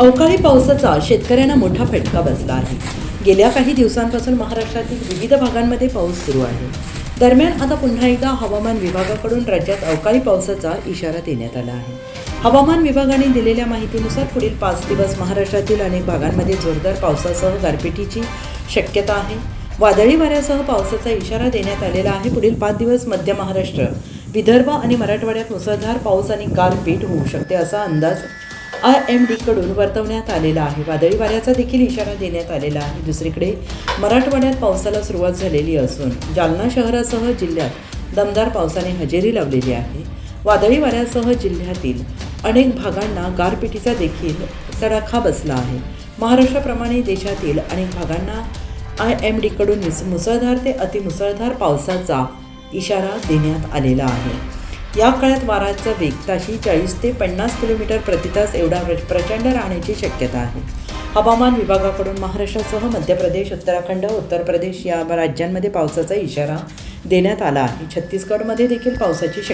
अवकाळी पावसाचा शेतकऱ्यांना मोठा फटका बसला आहे. गेल्या काही दिवसांपासून महाराष्ट्रातील विविध भागांमध्ये पाऊस सुरू आहे. दरम्यान आता पुन्हा एकदा हवामान विभागाकडून राज्यात अवकाळी पावसाचा इशारा देण्यात आला आहे. हवामान विभागाने दिलेल्या माहितीनुसार पुढील पाच दिवस महाराष्ट्रातील अनेक भागांमध्ये जोरदार पावसासह गारपिटीची शक्यता आहे. वादळी वाऱ्यासह पावसाचा इशारा देण्यात आलेला आहे. पुढील पाच दिवस मध्य महाराष्ट्र विदर्भ आणि मराठवाड्यात मुसळधार पाऊस आणि गारपीट होऊ शकते असा अंदाज आय एम डीकडून वर्तवण्यात आलेला आहे. वादळी वाऱ्याचा देखील इशारा देण्यात आलेला आहे. दुसरीकडे मराठवाड्यात पावसाला सुरुवात झालेली असून जालना शहरासह जिल्ह्यात दमदार पावसाने हजेरी लावलेली आहे. वादळी वाऱ्यासह जिल्ह्यातील अनेक भागांना गारपिटीचा देखील तडाखा बसला आहे. महाराष्ट्राप्रमाणे देशातील अनेक भागांना आय एम डीकडून मुसळधार ते अतिमुसळधार पावसाचा इशारा देण्यात आलेला आहे. या काळात वाराचा वेग ताशी चाळीस ते पन्नास किलोमीटर प्रतितास एवढा प्र- प्रचंड राहण्याची शक्यता आहे. हवामान विभागाकडून महाराष्ट्रासह मध्य प्रदेश उत्तराखंड उत्तर प्रदेश या राज्यांमध्ये पावसाचा इशारा देण्यात आला आहे. छत्तीसगडमध्ये देखील पावसाची शक्यता